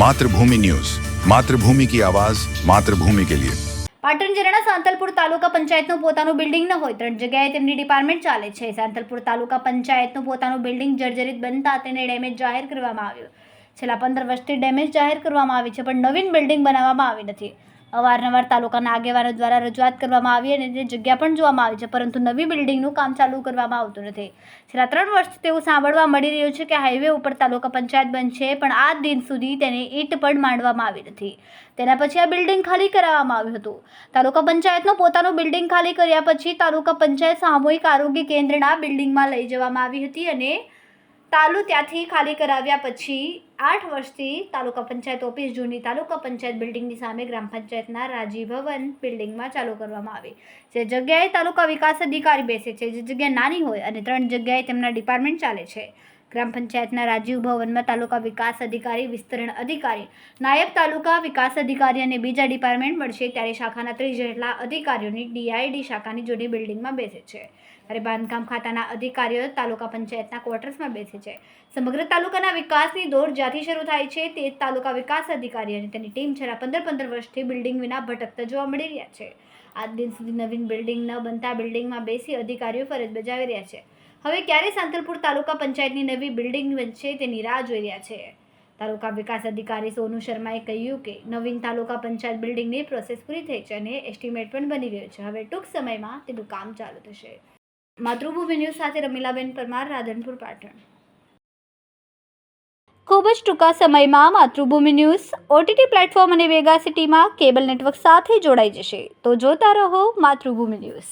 Mathrubhumi news. Mathrubhumi કી આવાજ, માતૃભૂમિ કે લિયે. પાટણ જિલ્લાના સાંતલપુર તાલુકા પંચાયતનું પોતાનું બિલ્ડિંગ ન હોય, ત્રણ જગ્યાએ તેમની ડિપાર્ટમેન્ટ ચાલે છે. સાંતલપુર તાલુકા પંચાયતનું પોતાનું બિલ્ડિંગ જર્જરિત બનતા તેને ડેમેજ જાહેર કરવામાં આવ્યું. છેલ્લા પંદર વર્ષથી ડેમેજ જાહેર કરવામાં આવી છે, પણ નવીન બિલ્ડિંગ બનાવવામાં આવી નથી. અવારનવાર તાલુકાના આગેવાનો દ્વારા રજૂઆત કરવામાં આવી અને તે જગ્યા પણ જોવામાં આવી છે, પરંતુ નવી બિલ્ડિંગનું કામ ચાલુ કરવામાં આવતું નથી. છેલ્લા ત્રણ વર્ષથી તેવું સાંભળવા મળી રહ્યું છે કે હાઈવે ઉપર તાલુકા પંચાયત બનશે, પણ આ દિન સુધી તેને ઈંટ પણ માંડવામાં આવી નથી. તેના પછી આ બિલ્ડિંગ ખાલી કરાવવામાં આવ્યું હતું. તાલુકા પંચાયતનું પોતાનું બિલ્ડિંગ ખાલી કર્યા પછી તાલુકા પંચાયત સામૂહિક આરોગ્ય કેન્દ્રના બિલ્ડિંગમાં લઈ જવામાં આવી હતી અને તાલુ ત્યાંથી ખાલી કરાવ્યા પછી આઠ વર્ષથી તાલુકા પંચાયત ઓફિસ, જૂની તાલુકા પંચાયત બિલ્ડિંગની સામે ગ્રામ પંચાયતના રાજીવ ભવન બિલ્ડિંગમાં ચાલુ કરવામાં આવી. જે જગ્યાએ તાલુકા વિકાસ અધિકારી બેસે છે, જે જગ્યા નાની હોય અને ત્રણ જગ્યાએ તેમના ડિપાર્ટમેન્ટ ચાલે છે. ગ્રામ પંચાયતના રાજીવ ભવનમાં તાલુકા વિકાસ અધિકારી, વિસ્તરણ અધિકારી, નાયબ તાલુકા વિકાસ અધિકારી અને બીજા ડિપાર્ટમેન્ટ મળશે ત્યારે શાખાના ત્રીસ જેટલા અધિકારીઓની ડીઆઈડી શાખાની જૂની બિલ્ડિંગમાં બેસે છે. ત્યારે બાંધકામ ખાતાના અધિકારીઓ તાલુકા પંચાયતના ક્વાર્ટર્સમાં બેસે છે. સમગ્ર તાલુકાના વિકાસની દોડ જ્યાંથી શરૂ થાય છે, તે તાલુકા વિકાસ અધિકારી અને તેની ટીમ છેલ્લા પંદર પંદર વર્ષથી બિલ્ડિંગ વિના ભટકતા જોવા મળી રહ્યા છે. આજ દિન સુધી નવીન બિલ્ડિંગ ન બનતા બિલ્ડિંગમાં બેસી અધિકારીઓ ફરજ બજાવી રહ્યા છે. હવે ક્યારે સાંતલપુર તાલુકા પંચાયતની નવી બિલ્ડિંગ બનશે તેની રાહ જોઈ રહ્યા છે. તાલુકા વિકાસ અધિકારી સોનુ શર્માએ કહ્યું કે નવીન તાલુકા પંચાયત બિલ્ડિંગની પ્રોસેસ પૂરી થઈ છે અને એસ્ટિમેટ પણ બની ગયો છે. હવે ટૂંક સમયમાં તેનું કામ ચાલુ થશે. માતૃભૂમિ ન્યૂઝ સાથે રમીલાબેન પરમાર, રાધનપુર, પાટણ. ખૂબ જ ટૂંકા સમયમાં માતૃભૂમિ ન્યૂઝ ઓટીટી પ્લેટફોર્મ અને વેગા સિટીમાં કેબલ નેટવર્ક સાથે જોડાઈ જશે. તો જોતા રહો માતૃભૂમિ ન્યૂઝ.